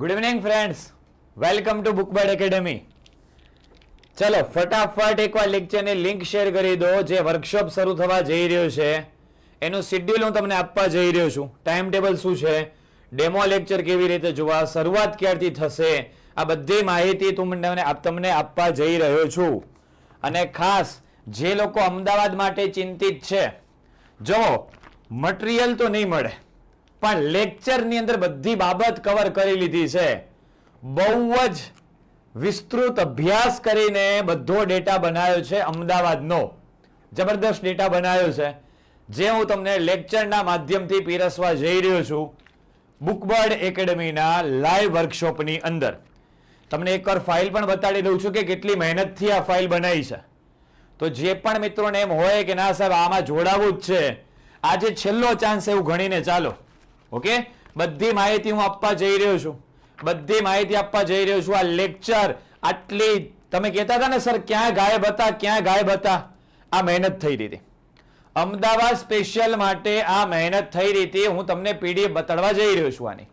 Good evening friends welcome to Bookbird academy ચલો, ફટાફટ એકવાર લેક્ચરની લિંક શેર કરી દો. જે વર્કશોપ શરૂ થવા જઈ રહ્યો છે, એનું શિડ્યુલ હું તમને આપવા જઈ રહ્યો છું. ટાઈમ ટેબલ શું છે? ડેમો લેક્ચર કેવી રીતે જોવા, શરૂઆત ક્યારથી થશે? આ બધી માહિતી તમને તમને આપવા જઈ રહ્યો છું. અને ખાસ, જે લોકો અમદાવાદ માટે ચિંતિત છે જો મટીરિયલ તો નહીં મળે. પણ લેક્ચરની અંદર બધી બાબત કવર કરી લીધી છે. બહુ જ વિસ્તૃત અભ્યાસ કરીને બધો ડેટા બનાવ્યો છે અમદાવાદનો. જબરદસ્ત ડેટા બનાવ્યો છે. જે હું તમને લેક્ચરના માધ્યમથી પીરસવા જઈ રહ્યો છું, બુકબર્ડ એકેડમીના લાઈવ વર્કશોપની અંદર. તમને એકવાર ફાઇલ પણ બતાડી દઉં છું કે કેટલી મહેનતથી આ ફાઇલ બનાવી છે. તો જે પણ મિત્રોને એમ હોય કે ના સાહેબ, આમાં જોડાવું જ છે. આજે છેલ્લો ચાન્સ એવું ગણીને ચાલો. ઓકે? બધી માહિતી હું આપવા જઈ રહ્યો છું. બધી માહિતી આપવા જઈ રહ્યો છું. આ લેક્ચર આટલી તમે કહેતા હતા ને, સર, ક્યાં ગાયબ હતા? ક્યાં ગાયબ હતા? આ મહેનત થઈ રહી હતી અમદાવાદ સ્પેશિયલ માટે આ મહેનત થઈ રહી હું તમને પીડીએફ બતાડવા જઈ રહ્યો છું આની.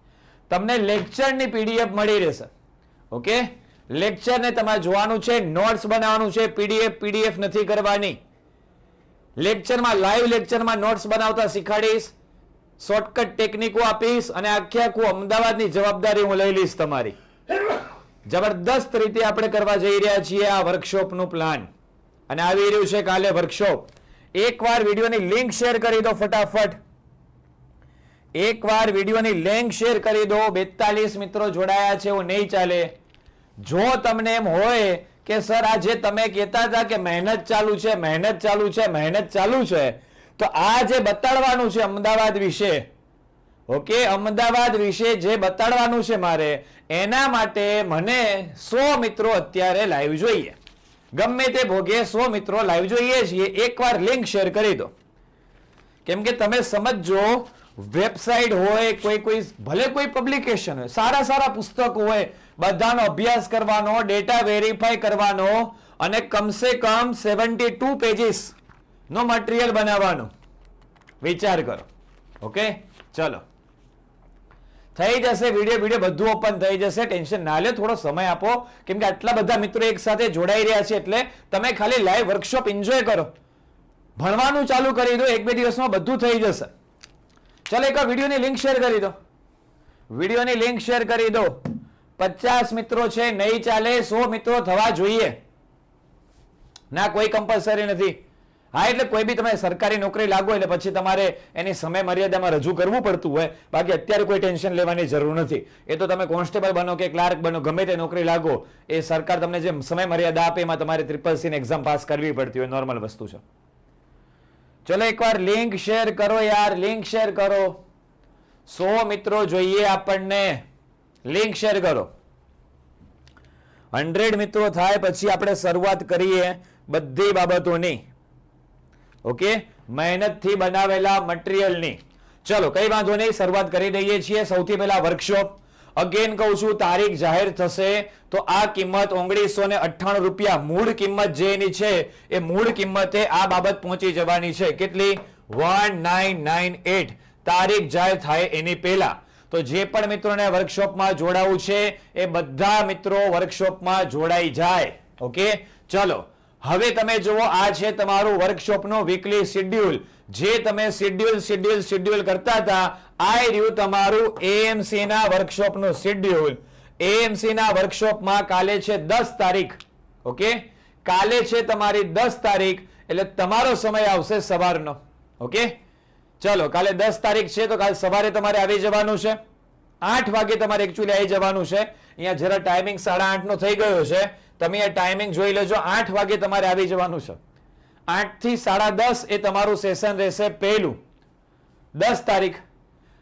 તમને લેક્ચરની પીડીએફ મળી રહેશે. ઓકે? લેક્ચરને તમારે જોવાનું છે નોટ્સ બનાવવાનું છે પીડીએફ પીડીએફ નથી કરવાની. લેક્ચરમાં લાઈવ લેક્ચરમાં નોટ્સ બનાવતા શીખાડીશ શોર્ટકટ ટેકનિકો આપીશ અને આખે આખું અમદાવાદની જવાબદારી હું લઈ લઈશ તમારી. જબરદસ્ત રીતે આપણે કરવા જઈ રહ્યા છીએ આ વર્કશોપનું પ્લાન અને આવી રહ્યું છે કાલે વર્કશોપ એકવાર વિડીયોની લિંક શેર કરી દો ફટાફટ. એકવાર વિડીયોની લિંક શેર કરી દો. બેતાલીસ મિત્રો જોડાયા છે, એવું નહીં ચાલે. જો તમને એમ હોય કે, સર આ જે તમે કહેતા હતા કે મહેનત ચાલુ છે, મહેનત ચાલુ છે, મહેનત ચાલુ છે. તો આ જે બતાડવાનું છે અમદાવાદ વિશે, ઓકે? અમદાવાદ વિશે જે બતાડવાનું છે મારે, એના માટે મને સો મિત્રો અત્યારે લાઈવ જોઈએ. ગમે તે ભોગે સો મિત્રો લાઈવ જોઈએ છીએ. એકવાર લિંક શેર કરી દો. કેમ કે તમે સમજો વેબસાઇટ હોય, કોઈ કોઈ, ભલે કોઈ પબ્લિકેશન હોય, સારા સારા પુસ્તક હોય, બધાનો અભ્યાસ કરવાનો ડેટા વેરીફાઈ કરવાનો, અને કમસે કમ સેવન્ટી ટુ પેજીસ નો મટીરિયલ બનાવવાનું. વિચાર કરો. ઓકે ચલો. થઈ જશે વીડિયો વીડિયો બધું ઓપન થઈ જશે. ટેન્શન ના લે થોડો સમય આપો. કેમ કે આટલા બધા મિત્રો એક સાથે જોડાઈ રહ્યા છે, એટલે તમે ખાલી લાઈવ વર્કશોપ એન્જોય કરો. ભણવાનું ચાલુ કરી દો, એક બે દિવસમાં બધું થઈ જશે. ચાલો, એક વિડીયોની લિંક શેર કરી દો. વિડીયોની લિંક શેર કરી દો. પચાસ મિત્રો છે, નહીં ચાલે, સો મિત્રો થવા જોઈએ. ના, કોઈ કમ્પલસરી નથી. હા, એટલે કોઈ બી તમે સરકારી નોકરી લાગો એટલે પછી તમારે એની સમય મર્યાદામાં રજૂ કરવું પડતું હોય. બાકી અત્યારે કોઈ ટેન્શન લેવાની જરૂર નથી. એ તો તમે કોન્સ્ટેબલ બનો કે ક્લાર્ક બનો, ગમે તે નોકરી લાગો, એ સરકાર તમને જે સમય મર્યાદા આપે, એમાં તમારે ટ્રિપલ સી એક્ઝામ પાસ કરવી પડતી હોય નોર્મલ વસ્તુ છે. ચલો એકવાર લિંક શેર કરો યાર લિંક શેર કરો. સો મિત્રો જોઈએ આપણને. લિંક શેર કરો. હંડ્રેડ મિત્રો થાય, પછી આપણે શરૂઆત કરીએ બધી બાબતોની. ઓકે? મહેનતથી બનાવેલા મટીરિયલની. ચલો, કઈ વાંધો નહીં, શરૂઆત કરી દઈએ છીએ. સૌથી પહેલા વર્કશોપ. અગેન કહું છું, તારીખ જાહેર થશે તો આ કિંમત ઓગણીસો ને અઠ્ઠાણું રૂપિયા. મૂળ કિંમત જે એની છે, એ મૂળ કિંમતે આ બાબત પહોંચી જવાની છે. કેટલી? One nine nine eight. તારીખ જાહેર થાય એની પહેલા. તો જે પણ મિત્રોને વર્કશોપમાં જોડાવું છે, એ બધા મિત્રો વર્કશોપમાં જોડાઈ જાય. ઓકે? ચલો હવે તમે જુઓ, આ છે તમારું વર્કશોપનું વીકલી શેડ્યુલ જે તમે શેડ્યુલ શેડ્યુલ શેડ્યુલ કરતા હતા, આ રહ્યું તમારું એએમસી ના વર્કશોપનું શેડ્યુલ એએમસી ના વર્કશોપમાં કાલે છે દસ તારીખ, ઓકે? કાલે છે તમારી દસ તારીખ, એટલે તમારો સમય આવશે સવારનો, ઓકે? ચલો, કાલે દસ તારીખ છે, તો કાલે સવારે તમારે આવી જવાનું છે. આઠ વાગે તમારે એકચ્યુઅલી આવી જવાનું છે. અહીંયા જરા ટાઈમિંગ સાડા આઠ નો થઈ ગયો છે. તમે આ ટાઈમિંગ જોઈ લેજો. આઠ વાગે તમારે આવી જવાનું છે. આઠથી સાડા દસ એ તમારું સેશન રહેશે પહેલું. દસ તારીખ.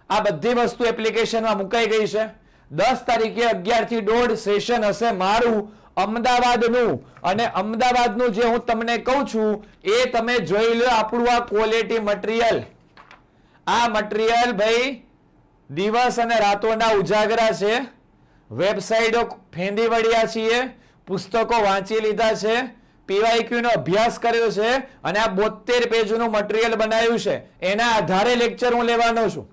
આ બધી વસ્તુ એપ્લિકેશનમાં મુકાઈ ગઈ છે. દસ તારીખે અગિયારથી દોઢ સેશન હશે મારું અમદાવાદનું. અને અમદાવાદનું જે હું તમને કહું છું, એ તમે જોઈ લો આપણું આ ક્વોલિટી મટીરિયલ આ મટીરિયલ ભાઈ દિવસ અને રાતોના ઉજાગરા છે. વેબસાઇટો ફેંદી વળ્યા છીએ પુસ્તકો વાંચી લીધા છે પીવાયક્યુ નો અભ્યાસ કર્યો છે અને આ બોતેર પેજનું મટીરિયલ બનાવ્યું છે. એના આધારે લેક્ચર હું લેવાનો છું.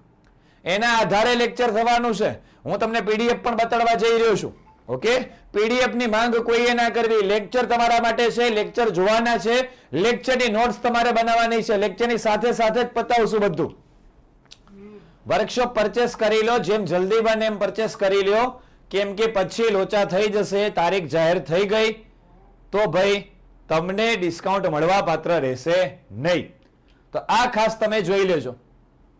એના આધારે લેક્ચર થવાનું છે. હું તમને પીડીએફ પણ બતાડવા જઈ રહ્યો છું. ઓકે? પીડીએફની માંગ કોઈએ ના કરવી? લેક્ચર તમારા માટે છે લેક્ચર જોવાના છે. લેક્ચરની નોટ્સ તમારે બનાવવાની છે. લેક્ચરની સાથે સાથે જ પતાવશું બધું. વર્કશોપ પરચેસ કરી લો. જેમ જલ્દી બને એમ પરચેસ કરી લ્યો. કેમ કે પછી લોચા થઈ જશે, તારીખ જાહેર થઈ ગઈ, તો ભાઈ તમને ડિસ્કાઉન્ટ મળવા પાત્ર રહેશે નહીં. તો આ ખાસ તમે જોઈ લેજો.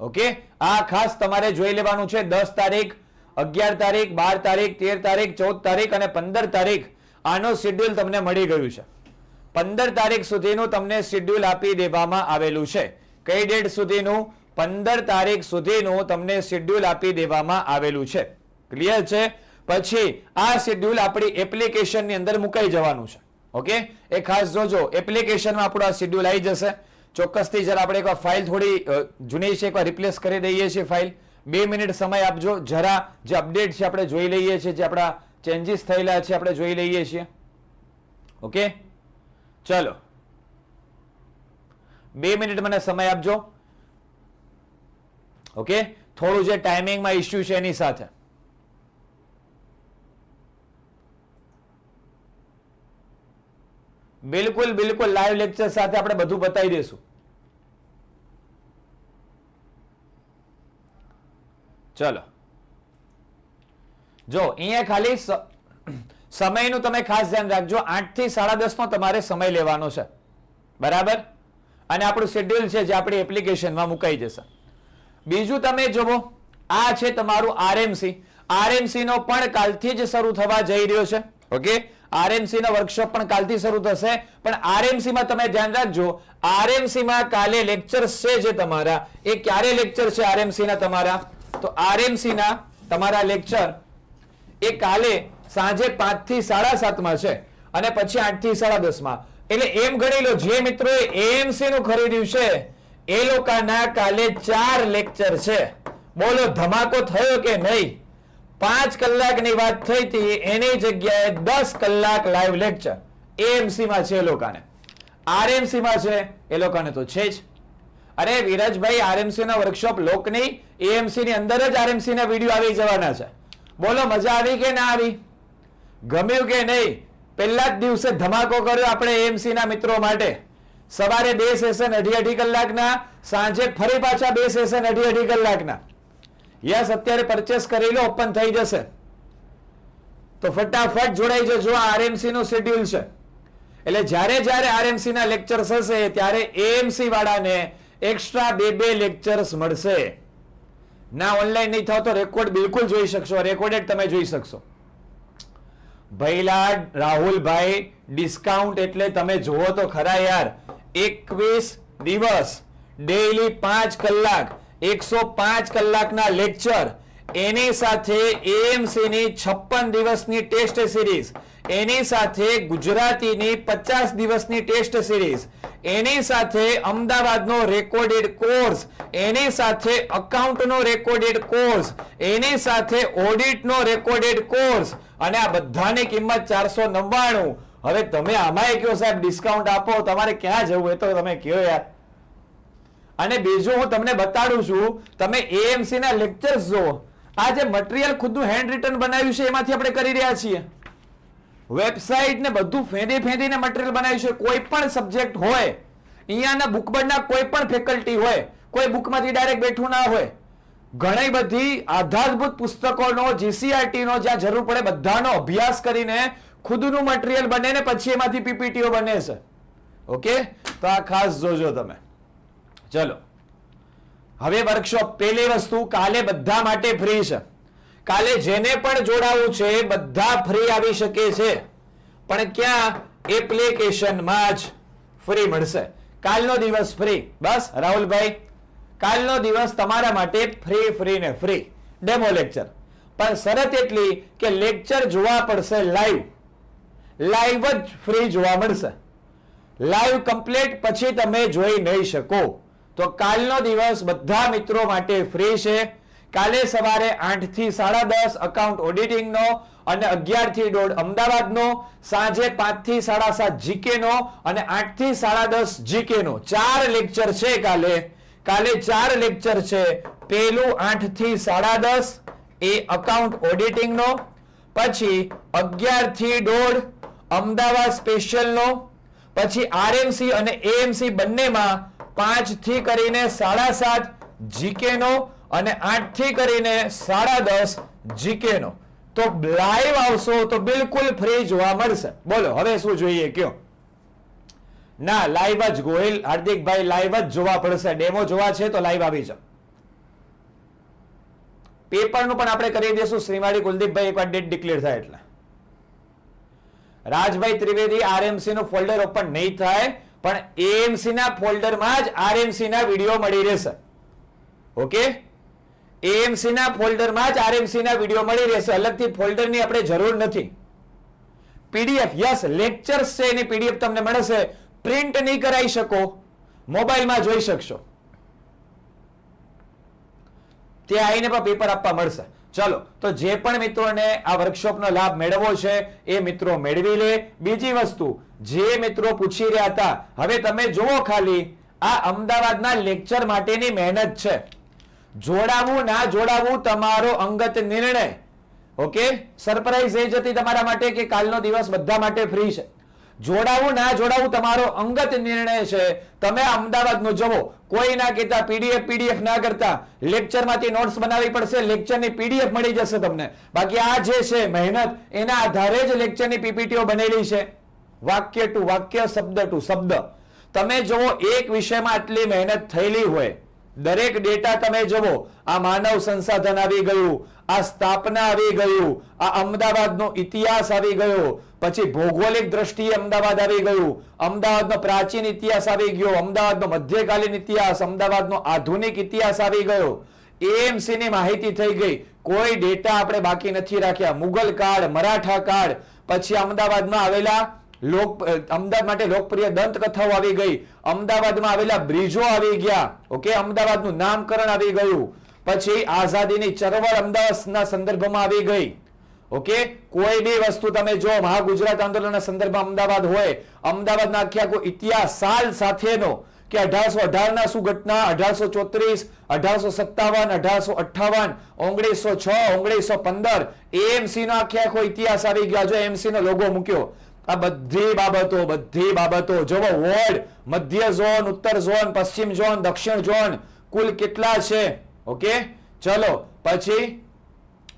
ઓકે? આ ખાસ તમારે જોઈ લેવાનું છે દસ તારીખ, અગિયાર તારીખ, બાર તારીખ, તેર તારીખ, ચૌદ તારીખ અને પંદર તારીખ આનો શેડ્યુલ તમને મળી ગયું છે. પંદર તારીખ સુધીનું તમને શેડ્યુલ આપી દેવામાં આવેલું છે. કઈ ડેટ સુધીનું? પંદર તારીખ સુધીનું તમને શેડ્યુલ આપી દેવામાં આવેલું છે. ક્લિયર છે? પછી આ શેડ્યુલ આપણી એપ્લિકેશનની અંદર મુકાઈ જવાનું છે. ઓકે? એ ખાસ જોજો એપ્લિકેશનમાં આપણું આ શેડ્યુલ આવી જશે. ચોક્કસથી જરા આપણે એકવાર ફાઇલ થોડી જૂની છે એકવાર રિપ્લેસ કરી દઈએ છીએ ફાઇલ બે મિનિટ સમય આપજો. જરા જે અપડેટ છે આપણે જોઈ લઈએ છીએ, જે આપણા ચેન્જીસ થયેલા છે, આપણે જોઈ લઈએ છીએ. ઓકે? ચલો. બે મિનિટ મને સમય આપજો. ઓકે? થોડું જે ટાઈમિંગમાં ઇસ્યુ છે એની સાથે. બિલકુલ બિલકુલ લાઈવ લેક્ચર સાથે આપણે બધું બતાવી દઈશું. ચલો. જો, અહીંયા ખાલી સમયનું તમે ખાસ ધ્યાન રાખજો. આઠથી સાડા દસ નો તમારે સમય લેવાનો છે. બરાબર? અને આપણું શેડ્યુલ છે જે આપણી એપ્લિકેશનમાં મુકાઈ જશે. બીજું તમે જુઓ આ છે તમારું આરએમસી આરએમસી નો પણ કાલથી જ શરૂ થવા જઈ રહ્યો છે. ઓકે? આરએમસી નો વર્કશોપ પણ કાલથી શરૂ થશે. પણ આરએમસી માં તમે ધ્યાન રાખજો આરએમસી માં કાલે લેક્ચર છે જે તમારા. એ ક્યારે લેક્ચર છે આરએમસી ના તમારા? તો આરએમસી ના તમારા લેક્ચર એ કાલે સાંજે પાંચથી સાડા સાતમાં છે અને પછી આઠથી સાડા દસમાં એટલે એમ ગણી લો, જે મિત્રો એએમસી નું ખરીદ્યું છે, એ લોકોના કાલે ચાર લેક્ચર છે. બોલો, ધમાકો થયો કે નહીં? પાંચ કલાકની વાત થઈ હતી, એની જગ્યાએ દસ કલાક લાઈવ લેક્ચર એએમસીમાં છે એ લોકોને. આરએમસીમાં છે એ લોકોને તો છે જ. અરે વિરાજભાઈ આરએમસીના વર્કશોપ લોકની એએમસી ની અંદર જ આરએમસીના વીડિયો આવી જવાના છે. બોલો, મજા આવી કે ના આવી? ગમ્યું કે નહીં? પહેલા જ દિવસે ધમાકો કર્યો આપણે એએમસીના મિત્રો માટે. સવારે બે સેશન અઢી અઢી કલાકના, સાંજે ફરી પાછા બે સેશન અઢી અઢી કલાકના. યસ, અત્યારે પરચેસ કરી લો ઓપન થઈ જશે. તો ફટાફટ જોડાઈ જજો, આ આરએમસી નું શેડ્યુલ છે. એટલે જ્યારે જ્યારે આરએમસી ના લેક્ચર્સ હશે, ત્યારે એએમસી વાળાને એક્સ્ટ્રા બે બે લેક્ચર્સ મળશે. ના ઓનલાઈન નહીં થાવ તો રેકોર્ડ બિલકુલ જોઈ શકશો રેકોર્ડેડ તમે જોઈ શકશો. ભૈલા રાહુલભાઈ ડિસ્કાઉન્ટ એટલે તમે જુઓ તો ખરા યાર, એકવીસ દિવસ ડેઈલી પાંચ કલાક એકસો પાંચ કલાકના લેક્ચર. એની સાથે એએમસીની છપ્પન દિવસની ટેસ્ટ સિરીઝ. એની સાથે ગુજરાતીની પચાસ દિવસની ટેસ્ટ સિરીઝ. એની સાથે અમદાવાદનો રેકોર્ડેડ કોર્સ. એની સાથે અકાઉન્ટનો રેકોર્ડેડ કોર્સ. એની સાથે ઓડિટનો રેકોર્ડેડ કોર્સ. અને આ બધાની કિંમત ચારસો નવ્વાણું. હવે તમે આમાંય કયો સાહેબ ડિસ્કાઉન્ટ આપો? તમારે ક્યાં જવું એ તો તમે કયો યાર. અને બીજું હું તમને બતાડું છું, તમે એએમસી ના લેક્ચર્સ જુઓ. આ જે મટીરિયલ ખુદનું હેન્ડ રિટર્ન બનાવ્યું છે, એમાંથી આપણે કરી રહ્યા છીએ. વેબસાઇટ ને બધું ફેંદી ફેંદીને મટીરિયલ બનાવ્યું છે. કોઈ પણ સબ્જેક્ટ હોય, અહીંયાના બુકબર્ડના કોઈ પણ ફેકલ્ટી હોય, કોઈ બુકમાંથી ડાયરેક્ટ બેઠું ના હોય, ઘણી બધી આધારભૂત પુસ્તકોનો જીસીઆરટી નો જ્યાં જરૂર પડે બધાનો અભ્યાસ કરીને ખુદનું મટીરિયલ બને ને પછી એમાંથી પીપીટીઓ બને છે. ઓકે તો આ ખાસ જોજો તમે. ચલો. હવે વર્કશોપ પહેલી વસ્તુ કાલે બધા માટે ફ્રી છે. કાલે જેને પણ જોડાવું છે, બધા ફ્રી આવી શકે છે. પણ ક્યાં? એપ્લિકેશનમાં જ ફ્રી મળશે. કાલનો દિવસ ફ્રી બસ, રાહુલભાઈ, કાલનો દિવસ તમારા માટે ફ્રી ફ્રી ને ફ્રી ડેમો લેક્ચર પણ શરત એટલી કે લેક્ચર જોવા પડશે લાઈવ લાઈવ જ ફ્રી જોવા મળશે. લાઈવ કમ્પ્લીટ પછી તમે જોઈ નહીં શકો. તો કાલનો દિવસ બધા મિત્રો માટે ફ્રી છે. કાલે સવારે આઠથી સાડા દસ અકાઉન્ટ ઓડિટિંગ નો અને અગિયારથી દોઢ અમદાવાદનો, સાંજે પાંચથી સાડા સાત જીકે નો અને આઠથી સાડા દસ જીકે નો ચાર લેક્ચર છે કાલે. કાલે ચાર લેક્ચર છે. પેલું આઠથી સાડા દસ, એ અકાઉન્ટ ઓડિટિંગ નો પછી અગિયારથી દોઢ અમદાવાદ સ્પેશિયલ નો પછી આરએમસી અને એએમસી બંનેમાં પાંચથી કરીને સાડા સાત જીકે નો અને આઠથી કરીને સાડા દસ જીકે નો તો લાઈવ આવશો તો બિલકુલ ફ્રી જોવા મળશે. બોલો, હવે શું જોઈએ કયો? ના લાઈવ જ, ગોહિલ, હાર્દિકભાઈ લાઈવ જ જોવા પડશે. ડેમો જોવા છે તો લાઈવ આવી જાઓ. પેપરનું પણ આપણે કરી દઈશું. શ્રીમાળી કુલદીપભાઈ એકવાર ડેટ ડિક્લેર થાય એટલે. રાજભાઈ ત્રિવેદી આરએમસી નું ફોલ્ડર ઓપન નહીં થાય. પણ એએમસી ના ફોલ્ડરમાં જ આરએમસી ના વીડિયો મળી રહેશે. ઓકે એએમસી ના ફોલ્ડરમાં જ આરએમસી ના વીડિયો મળી રહેશે. અલગથી ફોલ્ડરની આપણે જરૂર નથી. પીડીએફ યસ, લેક્ચર્સ છે એની પીડીએફ તમને મળશે. પ્રિન્ટ નહીં કરાવી શકો. મોબાઈલમાં જોઈ શકશો. ત્યાં આવીને પણ પેપર આપવા મળશે. ચલો, તો જે પણ મિત્રોને આ વર્કશોપનો લાભ મેળવવો છે, એ મિત્રો મેળવી લે. બીજી વસ્તુ, જે મિત્રો પૂછી રહ્યા હતા, હવે તમે જુઓ ખાલી, આ અમદાવાદના લેક્ચર માટેની મહેનત છે. જોડાવું, ના જોડાવું, તમારો અંગત નિર્ણય. ઓકે સરપ્રાઈઝ એ જતી તમારા માટે કે કાલનો દિવસ બધા માટે ફ્રી છે? જોડાવું, ના જોડાવું તમારો અંગત નિર્ણય છે. તમે અમદાવાદનું જવો. કોઈ ના કહેતા પીડીએફ પીડીએફ ના કરતા. લેક્ચરમાંથી નોટ્સ બનાવવી પડશે લેક્ચરની પીડીએફ મળી જશે તમને. બાકી આ જે છે મહેનત, એના આધારે જ લેક્ચરની પીપીટીઓ બનેલી છે. વાક્ય ટુ વાક્ય, શબ્દ ટુ શબ્દ. તમે જુઓ, એક વિષયમાં આટલી મહેનત થયેલી હોય. દરેક ડેટા તમે જુઓ. આ માનવ સંસાધન આવી ગયું. આ સ્થાપના આવી ગયું. આ અમદાવાદનો ઇતિહાસ આવી ગયો. પછી ભૌગોલિક દ્રષ્ટિએ અમદાવાદ આવી ગયું. અમદાવાદનો પ્રાચીન ઇતિહાસ આવી ગયો. અમદાવાદનો મધ્યકાલીન ઇતિહાસ, અમદાવાદનો આધુનિક ઇતિહાસ આવી ગયો. એએમસીની માહિતી થઈ ગઈ. કોઈ ડેટા આપણે બાકી નથી રાખ્યા. મુગલ કાળ, મરાઠા કાળ, પછી અમદાવાદમાં આવેલા લોક, અમદાવાદ માટે લોકપ્રિય દંતકથાઓ આવી ગઈ. અમદાવાદમાં આવેલા બ્રિજો આવી ગયા. ઓકે? અમદાવાદનું નામકરણ આવી ગયું. પછી આઝાદીની ચળવળ અમદાવાદના સંદર્ભમાં આવી ગઈ. ઓકે? કોઈ બી વસ્તુ તમે જો મહા ગુજરાત આંદોલનના સંદર્ભમાં અમદાવાદ હોય, અમદાવાદના આખી આખો ઇતિહાસ સાલ સાથેનો કે અઢારસો અઢાર ના શું ઘટના અઢારસો ચોત્રીસ, અઢારસો સત્તાવન, અઢારસો અઠાવન ઓગણીસો છ, ઓગણીસો પંદર એએમસી નો આખે આખો ઇતિહાસ આવી ગયો. જો એમસી નો લોગો મૂક્યો. આ બધી બાબતો બધી બાબતો. જોવો વોર્ડ મધ્ય ઝોન ઉત્તર ઝોન પશ્ચિમ ઝોન દક્ષિણ ઝોન કુલ કેટલા છે? ઓકે? ચલો, પછી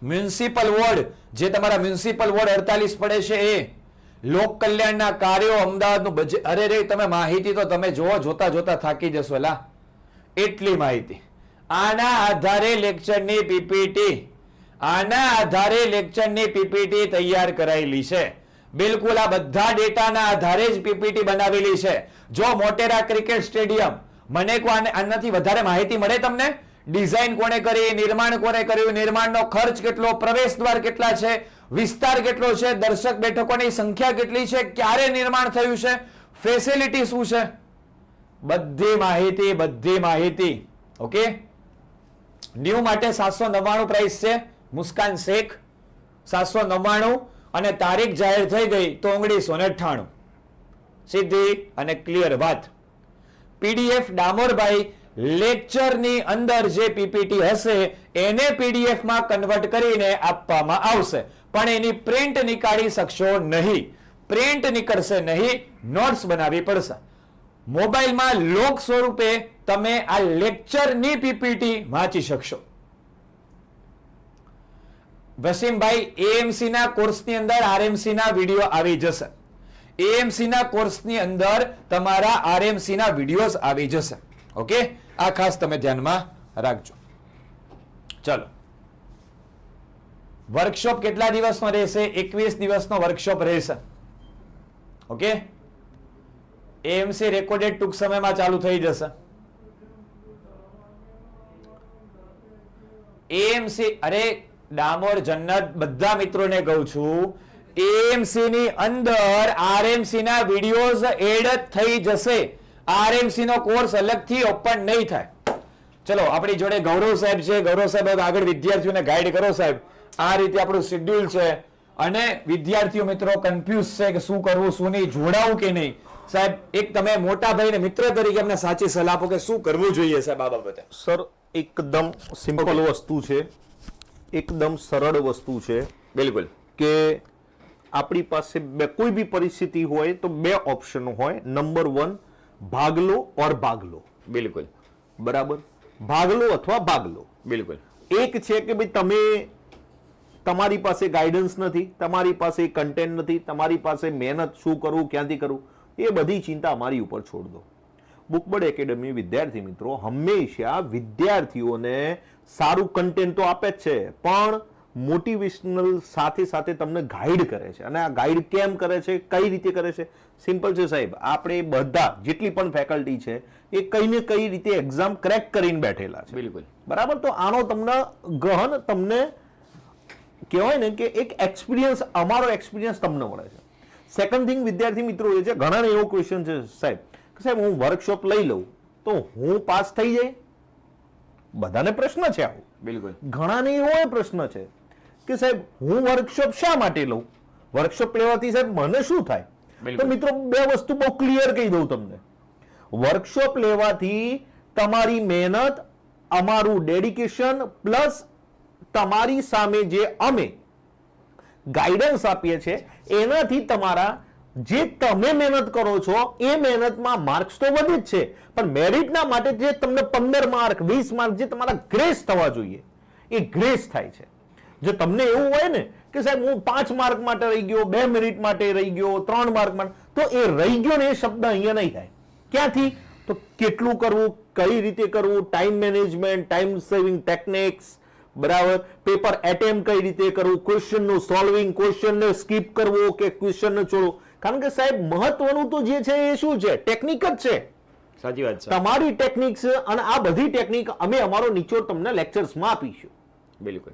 મ્યુનિસિપલ વોર્ડ. જે તમારા મ્યુનિસિપલ વોર્ડ અડતાલીસ પડે છે એ. લોક કલ્યાણના કાર્યો અમદાવાદનું બજેટ અરે રે, તમે માહિતી તો તમે જોવો, જોતા જોતા થાકી જશો, લા. એટલી માહિતી. આના આધારે લેક્ચરની પીપીટી આના આધારે લેક્ચરની પીપીટી તૈયાર કરાયેલી છે. બિલકુલ આ બધા ડેટાના આધારે જ પીપીટી બનાવેલી છે. જો મોટેરા ક્રિકેટ સ્ટેડિયમ, મને આનાથી વધારે માહિતી મળે તમને? ડિઝાઇન કોણે કરી, નિર્માણ કોણે કર્યું, નિર્માણનો ખર્ચ કેટલો, પ્રવેશ દ્વાર કેટલા છે, વિસ્તાર કેટલો છે, દર્શક બેઠકોની સંખ્યા કેટલી છે, ક્યારે નિર્માણ થયું છે ફેસિલિટી શું છે? બધી માહિતી બધી માહિતી. ઓકે ન્યૂ માટે સાતસો નવ્વાણું પ્રાઇસ છે, મુસ્કાન શેખ. સાતસો નવ્વાણું અને તારીખ જાહેર થઈ ગઈ તો ઓગણીસો ને અઠ્ઠાણું. સીધી અને ક્લિયર વાત. પીડીએફ ડામોરભાઈ લેક્ચરની અંદર જે પીપીટી હશે, એને પીડીએફમાં કન્વર્ટ કરીને આપવામાં આવશે. પણ એની પ્રિન્ટ નીકાળી શકશો નહીં. પ્રિન્ટ નીકળશે નહીં નોટ્સ બનાવવી પડશે. મોબાઈલમાં લોક સ્વરૂપે તમે આ લેક્ચરની પીપીટી વાંચી શકશો. વસીમભાઈ એએમસી ના કોર્સની અંદર આરએમસી ના વીડિયો આવી જશે. એએમસી ના કોર્સની અંદર તમારા આરએમસી ના વિડીયોઝ આવી જશે. ઓકે? આ ખાસ તમે ધ્યાનમાં રાખજો. ચલો. વર્કશોપ કેટલા દિવસનો રહેશે? એકવીસ દિવસનો વર્કશોપ રહેશે. ઓકે? એએમસી રેકોર્ડેડ ટૂંક સમયમાં ચાલુ થઈ જશે. એએમસી અરે, ડામોર, જન્નત, બધા મિત્રોને કહું છું એએમસી ની અંદર આરએમસી ના વિડીયોઝ એડ થઈ જશે. આરએમસી નો કોર્સ અલગથી ઓપન નહીં થાય. ચલો આપણી જોડે ગૌરવ સાહેબ છે. ગૌરવ સાહેબ આગળ વિદ્યાર્થીઓને ગાઈડ કરો સાહેબ. આ રીતે આપણું શેડ્યુલ છે. અને વિદ્યાર્થીઓ મિત્રો કન્ફ્યુઝ છે કે શું કરવું શું નહીં જોડાવું કે નહીં? સાહેબ એક તમે મોટા ભાઈ ને મિત્ર તરીકે અમને સાચી સલાહ આપો કે શું કરવું જોઈએ સાહેબ આ બાબતે? સર એકદમ સિમ્પલ વસ્તુ છે. એકદમ સરળ વસ્તુ છે બિલકુલ. કે આપણી પાસે બે કોઈ બી પરિસ્થિતિ હોય તો બે ઓપ્શન હોય. નંબર વન ભાગલો ઓર ભાગલો. બિલકુલ. બરાબર? ભાગલો અથવા ભાગલો. બિલકુલ. એક છે કે ભાઈ તમે તમારી પાસે ગાઈડન્સ નથી તમારી પાસે કન્ટેન્ટ નથી તમારી પાસે મહેનત શું કરવું ક્યાંથી કરવું એ બધી ચિંતા અમારી ઉપર છોડ દો. બુકબર્ડ એકેડમી વિદ્યાર્થી મિત્રો હંમેશા વિદ્યાર્થીઓને સારું કન્ટેન્ટ તો આપે જ છે પણ મોટિવેશનલ સાથે સાથે તમને ગાઈડ કરે છે. અને આ ગાઈડ કેમ કરે છે? કઈ રીતે કરે છે? સિમ્પલ છે સાહેબ આપણે બધા જેટલી પણ ફેકલ્ટી છે એ કઈ ને કઈ રીતે એક્ઝામ ક્રેક કરીને બેઠેલા છે. બિલકુલ. બરાબર? તો આનો તમને ગહન તમને કહેવાય ને કે એક એક્સપિરિયન્સ અમારો એક્સપિરિયન્સ તમને મળે છે. સેકન્ડ થિંગ વિદ્યાર્થી મિત્રો એ છે ઘણાને એવો ક્વેશ્ચન છે સાહેબ કે સાહેબ હું વર્કશોપ લઈ લઉં તો હું પાસ થઈ જાય? બધાને પ્રશ્ન છે આવો. બિલકુલ. ઘણાને એવો પ્રશ્ન છે કે સાહેબ હું વર્કશોપ શા માટે લઉં? વર્કશોપ લેવાથી સાહેબ મને શું થાય? તો મિત્રો બે વસ્તુ બહુ ક્લિયર કહી દઉં તમને. વર્કશોપ લેવાથી તમારી મહેનત અમારું ડેડિકેશન પ્લસ તમારી સામે જે અમે ગાઈડન્સ આપીએ છીએ એનાથી તમારા જે તમે મહેનત કરો છો એ મહેનતમાં માર્ક્સ તો વધે જ છે. પણ મેરિટના માટે જે તમને પંદર માર્ક વીસ માર્ક જે તમારા ગ્રેસ થવા જોઈએ એ ગ્રેસ થાય છે. જો તમને એવું હોય ને કે સાહેબ હું પાંચ માર્ક માટે રહી ગયો બે મિનિટ માટે રહી ગયો ત્રણ માર્ક માટે તો એ રહી ગયો ને એ શબ્દ અહીંયા નહીં થાય. ક્યાંથી? તો કેટલું કરવું કઈ રીતે કરવું time management time saving techniques બરાબર? પેપર એટેમ્પ કઈ રીતે કરવું ક્વેશ્ચનનું સોલ્વિંગ ક્વેશ્ચનને સ્કીપ કરવો કે ક્વેશ્ચનને છોડવું? કારણ કે સાહેબ મહત્વનું તો જે છે એ શું છે? ટેકનિક જ છે. સાચી વાત છે. તમારી ટેકનિક્સ અને આ બધી ટેકનિક અમે અમારો નિચોડ તમને લેક્ચર્સમાં આપીશું. બિલકુલ.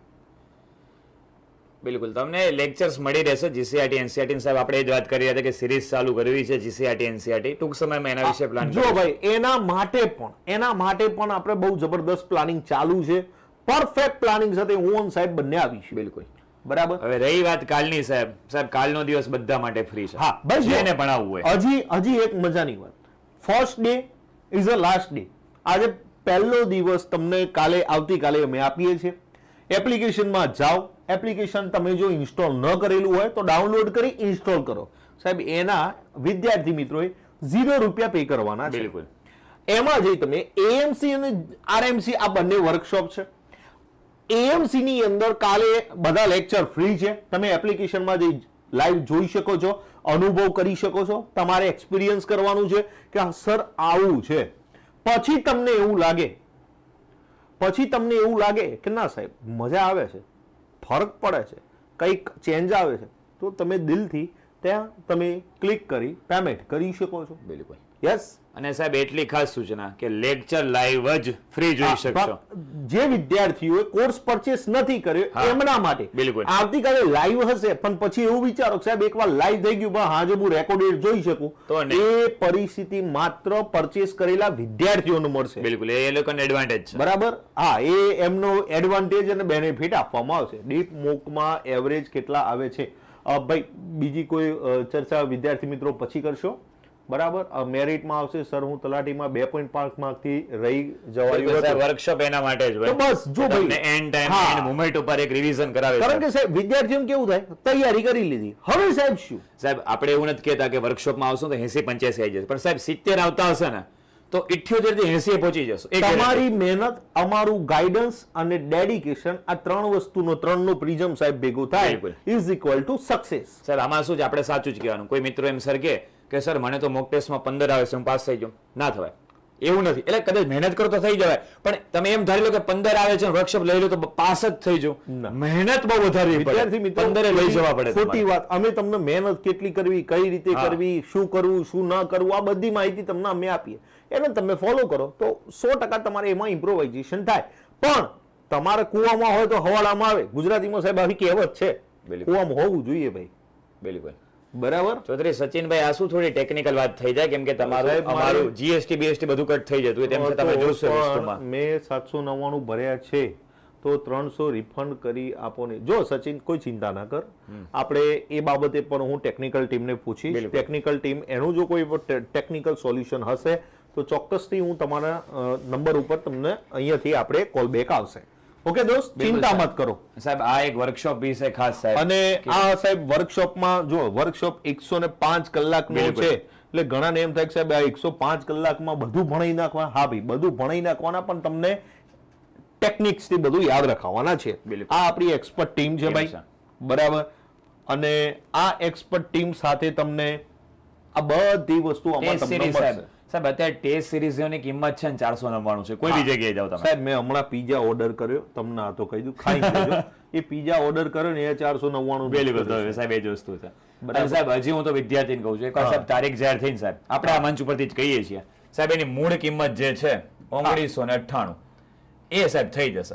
બિલકુલ. તમને લેક્ચર્સ મળી રહેશે. જીસીઆરટી એનસીઆરટી સાહેબ આપણે જ વાત કરી હતી કે સિરીઝ ચાલુ કરવી છે જીસીઆરટી એનસીઆરટી ટૂંક સમયમાં એના વિશે પ્લાન જો ભાઈ એના માટે પણ એના માટે પણ આપણે બહુ જબરદસ્ત પ્લાનિંગ ચાલુ છે. પરફેક્ટ પ્લાનિંગ સાથે હું સાહેબ બંને આવીશું બિલકુલ. બરાબર? હવે રહી વાત કાલની સાહેબ. સાહેબ કાલનો દિવસ બધા માટે ફ્રી છે. હા બસ એને જેને ભણાવવું હોય. હજી હજી એક મજાની વાત. First day is a last day આજે પહેલો દિવસ તમને કાલે આવતીકાલે અમે આપીએ છીએ. એપ્લિકેશનમાં જાઓ. એપ્લિકેશન તમે જો ઇન્સ્ટોલ ન કરેલું હોય તો ડાઉનલોડ કરી ઇન્સ્ટોલ કરો. સાહેબ એના વિદ્યાર્થી મિત્રોએ ઝીરો રૂપિયા પે કરવાના છે. બિલકુલ. એમાં જઈ તમે એએમસી અને આરએમસી આ બંને વર્કશોપ છે. એએમસી ની અંદર કાલે બધા લેક્ચર ફ્રી છે. તમે એપ્લિકેશનમાં જઈ લાઈવ જોઈ શકો છો અનુભવ કરી શકો છો. તમારે એક્સપિરિયન્સ કરવાનું છે કે સર આવું છે. પછી તમને એવું લાગે પછી તમને એવું લાગે કે ના સાહેબ મજા આવે છે. ફરક પડે છે, કંઈક ચેન્જ આવે છે, તો તમે દિલથી ત્યાં તમે ક્લિક કરી પેમેન્ટ કરી શકો છો. બિલકુલ. યસ અને સાહેબ એટલી ખાસ સૂચના કે લેક્ચર લાઈવ જ ફ્રી જોઈ શકશો. જે વિદ્યાર્થીઓએ કોર્સ પરચેસ નથી કર્યો એમના માટે. બિલકુલ. આવતીકાલે લાઈવ હશે પણ પછી એવું વિચારો કે સાહેબ એકવાર લાઈવ થઈ ગયું પણ હાજર હું રેકોર્ડેડ જોઈ શકું. તો. એ પરિસ્થિતિ માત્ર પરચેસ કરેલા વિદ્યાર્થીઓને મળશે. બિલકુલ એ લોકોને એડવાન્ટેજ છે. બરાબર? હા એ એમનો એડવાન્ટેજ અને બેનિફિટ આપવામાં આવશે. ડીપ મોકમાં એવરેજ કેટલા આવે છે? ભાઈ બીજી કોઈ ચર્ચા વિદ્યાર્થી મિત્રો પછી કરશો? બરાબર? મેરિટમાં આવશે. સર હું તલાટીમાં બે પોઈન્ટ પાંચ માર્કથી રહી જવાયું વર્કશોપ એના માટે જ બસ, જો ભાઈ. એન્ડ ટાઈમ એન્ડ મોમેન્ટ ઉપર એક રિવિઝન કરાવે કારણ કે સાહેબ વિદ્યાર્થીઓને કેવું થાય? તૈયારી કરી લીધી. હવે સાહેબ શું? સાહેબ આપણે એવું નથી કહેતા કે વર્કશોપમાં આવશું તો એસી પંચ્યાસી આવી જશે. પણ સાહેબ સિત્તેર આવતા હશે ને તો ઇઠ્યોતેરથી એસી પહોંચી જશો. તમારી મહેનત અમારું ગાઈડન્સ અને ડેડિકેશન આ ત્રણ વસ્તુનો ત્રણનો પ્રિઝમ સાહેબ ભેગું થાય is equal to success sir આમાં શું છે? આપણે સાચું જ કહેવાનું. કોઈ મિત્રો એમ સર કે કે સર મને તો મોક ટેસ્ટમાં પંદર આવે છે હું પાસ થઈ જાઉં ના થવાય. એવું નથી. એટલે કદાચ મહેનત કરો તો થઈ જવાય. પણ તમે એમ ધારી લો કે પંદર આવે છે વર્કશોપ લઈ લો તો પાસ જ થઈ જાઉં મહેનત બહુ વધારે વિદ્યાર્થી મિત્રો પંદરે લઈ જવા પડે ખોટી વાત. અમે તમને મહેનત કેટલી કરવી કઈ રીતે કરવી શું કરવું શું ન કરવું આ બધી માહિતી તમને અમે આપીએ. એને તમે ફોલો કરો તો સો ટકા તમારે એમાં ઇમ્પ્રોવાઇઝેશન થાય. પણ તમારે કુવામાં હોય તો હવાડામાં આવે. ગુજરાતીમાં સાહેબ આવી કહેવત છે. કૂવામાં કુવામાં હોવું જોઈએ ભાઈ. બિલકુલ. બરાબર? ચૌધરી સચિનભાઈ આ શું થોડી ટેકનિકલ વાત થઈ જાય? કેમ કે તમારું અમારું જીએસટી બીએસટી બધું કટ થઈ જતું હોય તેમ છતાં તમે જોશો મેં સાતસો નવ્વાણું ભર્યા છે તો ત્રણસો રિફંડ કરી આપો ને. જો સચિન કોઈ ચિંતા ના કર. આપણે એ બાબતે પણ હું ટેકનિકલ ટીમને પૂછીશ. બિલકુલ. ટેકનિકલ ટીમ એનું જો કોઈ ટેકનિકલ સોલ્યુશન હશે તો ચોક્કસથી હું તમારા નંબર ઉપર તમને અહીંયાથી આપણે કોલ બેક આવશે. ઓકે દોસ્ત ચિંતા મત કરો. સાહેબ આ એક વર્કશોપ વિશે ખાસ સાહેબ. અને આ સાહેબ વર્કશોપમાં જો વર્કશોપ એકસો ને પાંચ કલાકનો છે. એટલે ઘણાને એમ થાય કે સાહેબ આ એકસો પાંચ કલાકમાં બધું ભણાઈ નાખવા હા ભાઈ બધું ભણાઈ નાખવાના પણ તમને ટેકનિક્સથી બધું યાદ રખાવાના છે. આ આપણી એક્સપર્ટ ટીમ છે ભાઈ. છે. બરાબર? અને આ એક્સપર્ટ ટીમ સાથે તમને આ બધી વસ્તુ આમાં તમને સાહેબ મળશે. સાહેબ અત્યારે ટેસ્ટ સિરીઝની કિંમત છે ને ચારસો નવ્વાણું છે. કોઈ બી જગ્યાએ જાવ તમે. સાહેબ મેં હમણાં પીઝા ઓર્ડર કર્યો. તમને આ તો કહી દઉં. ખાઈ લેજો. એ પીઝા ઓર્ડર કર્યો ને એ ચારસો નવ્વાણું બિલકુલ વસ્તુ સાહેબ એ જ વસ્તુ છે. બરાબર. સાહેબ હજી હું તો વિદ્યાર્થીને કહું છું. એક સાહેબ તારીખ જાહેર થઈને સાહેબ આપણે આ મંચ ઉપરથી જ કહીએ છીએ. સાહેબ એની મૂળ કિંમત જે છે ઓગણીસો ને અઠ્ઠાણું. એ સાહેબ થઈ જશે.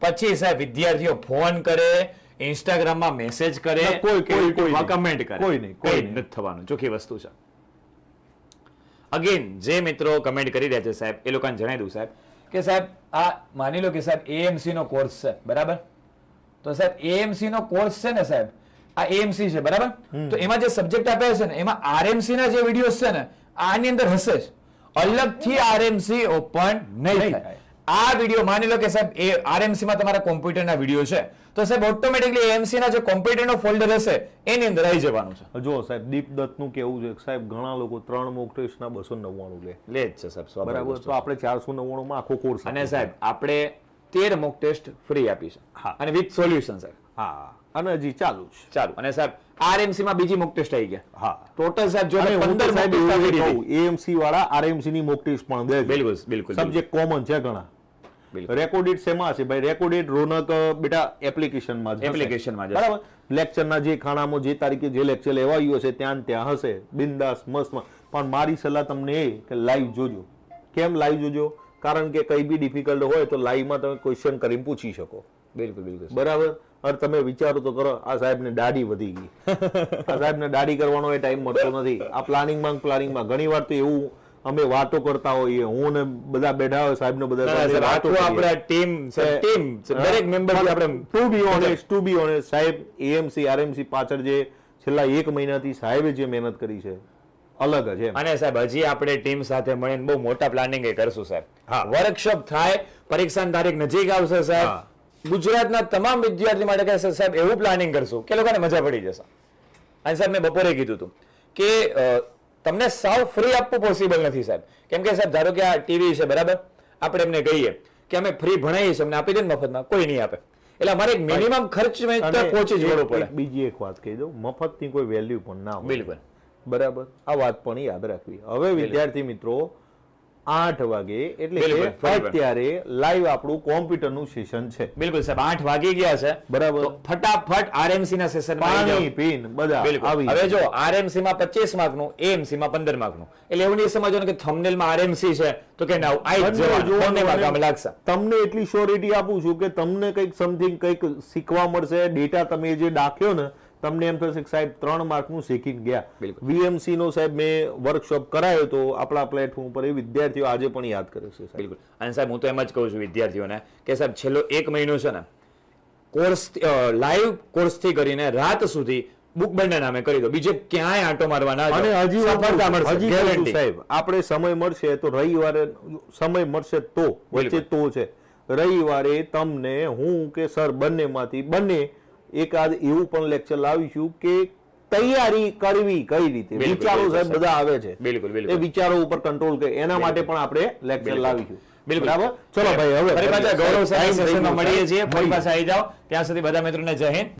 પછી સાહેબ વિદ્યાર્થીઓ ફોન કરે ઇન્સ્ટાગ્રામમાં મેસેજ કરે કોઈ- કોઈ કમેન્ટ કરે. કોઈ નહીં, કોઈ નથી થવાનું. ચોખ્ખી વસ્તુ છે. અગેન જે મિત્રો કમેન્ટ કરી રહ્યા છે સાહેબ એ લોકોને જણાવી દઉં સાહેબ કે સાહેબ આ માની લો કે સાહેબ એએમસી નો કોર્સ છે બરાબર? તો સાહેબ એએમસી નો કોર્સ છે ને સાહેબ આ એએમસી છે બરાબર? તો એમાં જે સબ્જેક્ટ આપ્યા છે ને એમાં આરએમસી ના જે વીડિયો છે ને આની અંદર હશે જ. અલગથી આરએમસી ઓપન નહીં થાય. આ વીડિયો માની લો કે સાહેબ એ આરએમસી માં તમારા કોમ્પ્યુટરના વીડિયો છે તો સાહેબ ઓટોમેટિકલી એએમસી ના જે કોમ્પ્યુટરનો ફોલ્ડર હશે એની અંદર આવી જવાનું છે. જો સાહેબ દીપ દત્તનું કેવું છે સાહેબ ઘણા લોકો ત્રણ મોક ટેસ્ટ ના બસો નવ્વાણું લે. લે જ છે સાહેબ બરાબર તો આપણે ચારસો નવ્વાણું માં આખો કોર્સ અને સાહેબ આપણે તેર મોક ટેસ્ટ ફ્રી આપીશું હા. અને વિથ સોલ્યુશન સાહેબ. હા અને હજી ચાલુ છે. ચાલુ. અને સાહેબ આરએમસી માં બીજી મોક ટેસ્ટ આવી ગયા. હા. ટોટલ સાહેબ જો અને હું તો પંદર સાહેબ AMC વાળા આરએમસી ની મોક ટેસ્ટ પણ દે બિલકુલ બિલકુલ સબ્જેક્ટ કોમન છે ઘણા. રેકોર્ડેડ શેમાં હશે ભાઈ રેકોર્ડેડ રોનક બેટા એપ્લિકેશનમાં જ એપ્લિકેશનમાં જ બરાબર? લેક્ચરના જે ખાનામાં જે તારીખે જે લેક્ચર લેવાયું હશે ત્યાં ત્યાં હશે. બિંદાસ મસ્તમાં. પણ મારી સલાહ તમને એ કે લાઈવ જોજો. કેમ લાઈવ જોજો? કારણ કે કઈ બી ડિફિકલ્ટ હોય તો લાઈવમાં તમે ક્વેશ્ચન કરીને પૂછી શકો. બિલકુલ બિલકુલ. બરાબર? અને તમે વિચારો તો કરો આ સાહેબને દાઢી વધી ગઈ. આ સાહેબને દાઢી કરવાનો એ ટાઈમ મળતો નથી. આ પ્લાનિંગમાં પ્લાનિંગમાં ઘણી વાર તો એવું અમે વાતો કરતા હોઈએ હું ને બધા બેઠા હોય સાહેબને બધા ના, સાહેબ, વાતો આપણે ટીમ ટીમ દરેક મેમ્બર આપણે to be honest to be honest સાહેબ એએમસી આરએમસી પાછળ જે છેલ્લા એક મહિનાથી સાહેબે જે મહેનત કરી છે અલગ એમ. અને સાહેબ હજી આપણે ટીમ સાથે મળીને બહુ મોટા પ્લાનિંગ એ કરશું સાહેબ. હા. વર્કશોપ થાય પરીક્ષાની તારીખ નજીક આવશે. સાહેબ. ગુજરાતના તમામ વિદ્યાર્થી માટે કહેશે સાહેબ એવું પ્લાનિંગ કરશું કે લોકોને મજા પડી જશે. અને સાહેબ મેં બપોરે કીધું હતું કે તમને સાવ ફ્રી આપવું પોસિબલ નથી સાહેબ. કેમ કે સાહેબ ધારો કે આ ટીવી છે બરાબર? આપણે એમને કહીએ કે અમે ફ્રી ભણાવીએ છીએ અમને આપી દે મફતમાં કોઈ નહીં આપે. એટલે અમારે એક મિનિમમ ખર્ચ પહોંચી જ પડે. બીજી એક વાત કહી દઉં મફતની કોઈ વેલ્યુ પણ ના હોય. બિલકુલ. બરાબર? આ વાત પણ યાદ રાખવી. હવે વિદ્યાર્થી મિત્રો આઠ વાગે એટલે અત્યારે લાઈવ આપણું કોમ્પ્યુટરનું સેશન છે. બિલકુલ સાહેબ આઠ વાગી ગયા છે. બરાબર. ફટાફટ આરએમસી ના સેશન પાણી. પીન બધા આવી હવે જો આરએમસી માં 25 માર્કનું એએમસી માં 15 માર્કનું. એટલે એવું નહીં સમજવાનું કે થમનેલમાં આરએમસી છે તો કે ના આઈ લાગશે. તમને એટલી શ્યોરિટી આપું છું કે તમને કંઈક સમથિંગ કંઈક શીખવા મળશે ડેટા તમે જે દાખ્યો ને તમને એમ થશે કે સાહેબ ત્રણ માર્કનું શીખીને ગયા. બિલકુલ. વીએમસી નો સાહેબ મેં વર્કશોપ કરાયો તો આપણા પ્લેટફોર્મ પર એ વિદ્યાર્થીઓ આજે પણ યાદ કરે છે બિલકુલ. અને સાહેબ હું તો એમ જ કહું છું વિદ્યાર્થીઓને કે સાહેબ છેલ્લો એક મહિનો છે ને કોર્સ લાઈવ કોર્સથી કરીને રાત સુધી બુક બંને નામે કરી દો. બીજે ક્યાંય આંટો મારવાના અને હજી સફળતા મળશે કહું સાહેબ આપણે સમય મળશે તો રવિવારે સમય મળશે તો વચ્ચે તો છે. રવિવારે તમને હું કે સર બંનેમાંથી બંને એકાદ એવું પણ લેક્ચર લાવીશું કે તૈયારી કરવી કઈ રીતે? વિચારો સાહેબ સાહેબ. બધા આવે છે. બિલકુલ, બિલકુલ. એ વિચારો ઉપર કંટ્રોલ કરે એના માટે પણ આપણે લેક્ચર લાવીશું. બિલકુલ. બરાબર? ચલો ભાઈ હવે ફરી પાછા ગૌરવ ગયો, મળીએ છીએ. ફરી પાછા આવી જાઓ. ત્યાં સુધી બધા મિત્રોને જય હિન્દ.